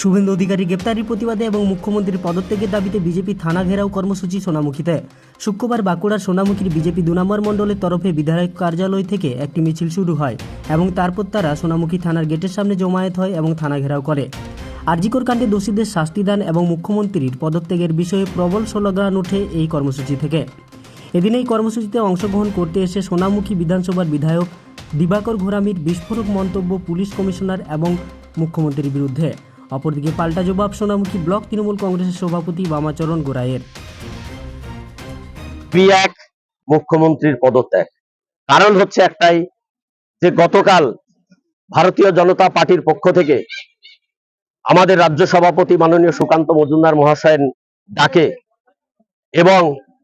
শুভেন্দু অধিকারী গ্রেপ্তারির প্রতিবাদে এবং মুখ্যমন্ত্রীর পদত্যাগের দাবিতে বিজেপি থানা ঘেরাও কর্মসূচি সোনামুখীতে। শুক্রবার বাঁকুড়ার সোনামুখীর বিজেপি দু নম্বর মণ্ডলের তরফে বিধায়ক কার্যালয় থেকে একটি মিছিল শুরু হয় এবং তারপর তারা সোনামুখী থানার গেটের সামনে জমায়েত হয় এবং থানা ঘেরাও করে। আরজিকর কাণ্ডে দোষীদের শাস্তিদান এবং মুখ্যমন্ত্রীর পদত্যাগের বিষয়ে প্রবল স্লোগান ওঠে এই কর্মসূচি থেকে। এদিন এই কর্মসূচিতে অংশগ্রহণ করতে এসে সোনামুখী বিধানসভার বিধায়ক দিবাকর ঘোরামির বিস্ফোরক মন্তব্য পুলিশ কমিশনার এবং মুখ্যমন্ত্রীর বিরুদ্ধে। অপরদিকে পাল্টা জবাব সোনামুখী ব্লক তৃণমূল কংগ্রেসের সভাপতি বামাচরণ এক মুখ্যমন্ত্রীর পদত্যাগ। কারণ হচ্ছে একটাই যে গতকাল ভারতীয় জনতা পার্টির পক্ষ থেকে আমাদের রাজ্য সভাপতি মাননীয় সুকান্ত মজুমদার মহাশয়ের ডাকে এবং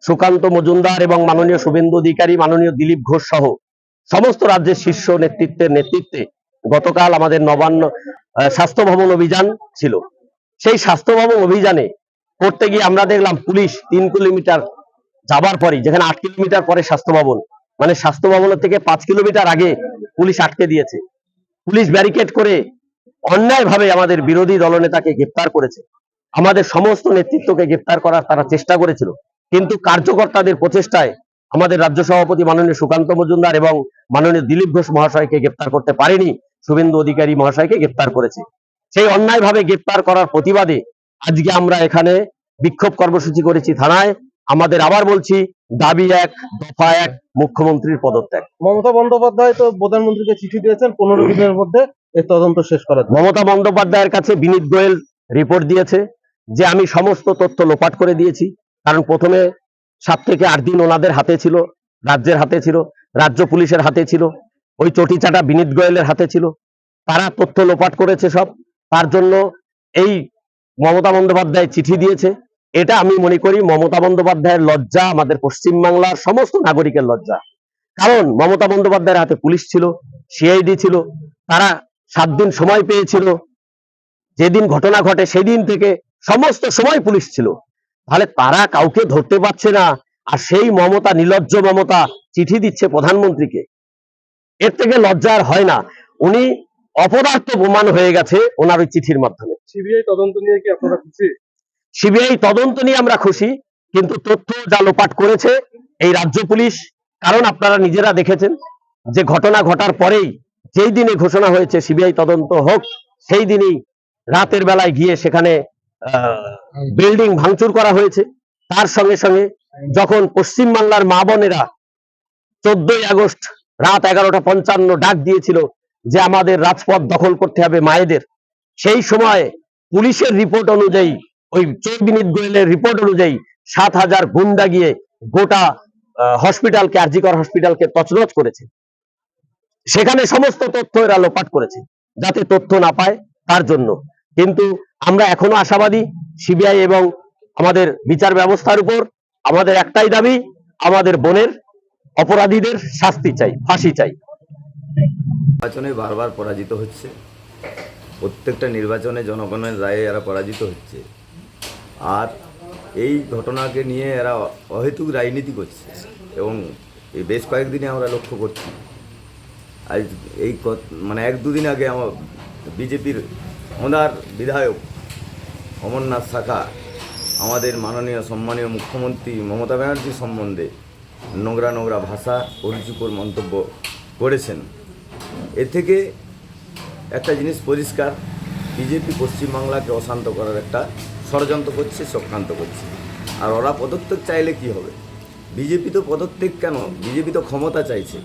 সুকান্ত মজুমদার এবং মাননীয় শুভেন্দু অধিকারী, মাননীয় দিলীপ ঘোষ সহ সমস্ত রাজ্যের শীর্ষ নেতৃত্বের নেতৃত্বে গতকাল আমাদের নবান্ন স্বাস্থ্য ভবন অভিযান ছিল। সেই স্বাস্থ্য ভবন অভিযানে করতে গিয়ে আমরা দেখলাম পুলিশ তিন কিলোমিটার যাবার পরে যেখানে আট কিলোমিটার পরে স্বাস্থ্য ভবন মানে স্বাস্থ্য ভবনের থেকে পাঁচ কিলোমিটার আগে পুলিশ আটকে দিয়েছে। পুলিশ ব্যারিকেড করে অন্যায়ভাবে আমাদের বিরোধী দলনেতাকে গ্রেপ্তার করেছে। আমাদের সমস্ত নেতৃত্বকে গ্রেপ্তার করার তারা চেষ্টা করেছিল। কিন্তু কার্যকর্তাদের প্রচেষ্টায় আমাদের রাজ্য সভাপতি মাননীয় সুকান্ত মজুমদার এবং মাননীয় দিলীপ ঘোষ মহাশয়কে গ্রেপ্তার করতে পারেনি। শুভেন্দু অধিকারী মহাশয়কে গ্রেপ্তার করেছে। সেই অন্যায়ভাবে গ্রেপ্তার করার প্রতিবাদে আজকে আমরা এখানে বিক্ষোভ কর্মসূচি করেছি থানায়। আমাদের আবার বলছি দাবি এক দফা এক মুখ্যমন্ত্রীর পদত্যাগ। মমতা বন্দ্যোপাধ্যায় তো প্রধানমন্ত্রীকে চিঠি দিয়েছেন পনেরো দিনের মধ্যে এর তদন্ত শেষ জন্য। মমতা বন্দ্যোপাধ্যায়ের কাছে বিনীত গোয়েল রিপোর্ট দিয়েছে যে আমি সমস্ত তথ্য লোপাট করে দিয়েছি। কারণ প্রথমে সাত থেকে আট দিন ওনাদের হাতে ছিল রাজ্যের হাতে ছিল রাজ্য পুলিশের হাতে ছিল। ওই চটিচাটা বিনীত গোয়েলের হাতে ছিল। তারা তথ্য লোপাট করেছে সব। তার জন্য এই মমতা বন্দ্যোপাধ্যায় চিঠি দিয়েছে। এটা আমি মনে করি মমতা বন্দ্যোপাধ্যায়ের লজ্জা, আমাদের পশ্চিমবাংলার সমস্ত নাগরিকের লজ্জা। কারণ মমতা বন্দ্যোপাধ্যায়ের হাতে পুলিশ ছিল, সিআইডি ছিল, তারা সাত দিন সময় পেয়েছিল। যেদিন ঘটনা ঘটে সেদিন থেকে সমস্ত সময় পুলিশ ছিল। তাহলে তারা কাউকে ধরতে পারছে না। আর সেই মমতা, নির্লজ্জ মমতা চিঠি দিচ্ছে প্রধানমন্ত্রীকে। এর থেকে লজ্জার হয় না। উনি অপদার্থ প্রমাণ হয়ে গেছে ওনার ওই চিঠির মাধ্যমে। সিবিআই তদন্ত নিয়ে কি আপনারা খুশি? সিবিআই তদন্ত নিয়ে আমরা খুশি কিন্তু তথ্য যা লোপাট করেছে এই রাজ্য পুলিশ কারণ আপনারা নিজেরা দেখেছেন যে ঘটনা ঘটার পরেই যেই দিনে ঘোষণা হয়েছে সিবিআই তদন্ত হোক সেই দিনই রাতের বেলায় গিয়ে সেখানে বিল্ডিং ভাঙচুর করা হয়েছে। তার সঙ্গে সঙ্গে যখন পশ্চিম বাংলার মা বোনেরা চোদ্দই আগস্ট রাত এগারোটা পঞ্চান্ন ডাক দিয়েছিল যে আমাদের রাজপথ দখল করতে হবে মায়েদের। সেই সময় পুলিশের রিপোর্ট অনুযায়ী, ওই চোর বিনীত গোয়েলের রিপোর্ট অনুযায়ী সাত হাজার গুন্ডা গিয়ে গোটা হসপিটালকে, আরজিকর হসপিটালকে তছনছ করেছে। সেখানে সমস্ত তথ্য এরা লোপাট করেছে, যাতে তথ্য না পায় তার জন্য। কিন্তু আমরা এখনও আশাবাদী, সিবিআই এবং আমাদের বিচার ব্যবস্থার উপর আমাদের একটাই দাবি, আমাদের বোনের অপরাধীদের শাস্তি চাই, ফাঁসি চাই। নির্বাচনে বারবার পরাজিত হচ্ছে। প্রত্যেকটা নির্বাচনে জনগণের রায়ে এরা পরাজিত হচ্ছে। আর এই ঘটনাকে নিয়ে এরা অহেতুক রাজনীতি করছে এবং এই বেশ কয়েকদিনে আমরা লক্ষ্য করছি। আজ এই মানে এক দুদিন আগে আমার বিজেপির ওনার বিধায়ক অমরনাথ শাখা, আমাদের মাননীয়, সম্মানীয় মুখ্যমন্ত্রী মমতা ব্যানার্জি সম্বন্ধে নোংরা নোংরা ভাষা, অরুচিকর মন্তব্য করেছেন। এ থেকে একটা জিনিস পরিষ্কার, বিজেপি পশ্চিমবাংলাকে অশান্ত করার একটা ষড়যন্ত্র করছে, চক্রান্ত করছে। আর ওরা পদত্যাগ চাইলে কি হবে? বিজেপি তো পদত্যাগ কেন? বিজেপি তো ক্ষমতা চাইছে।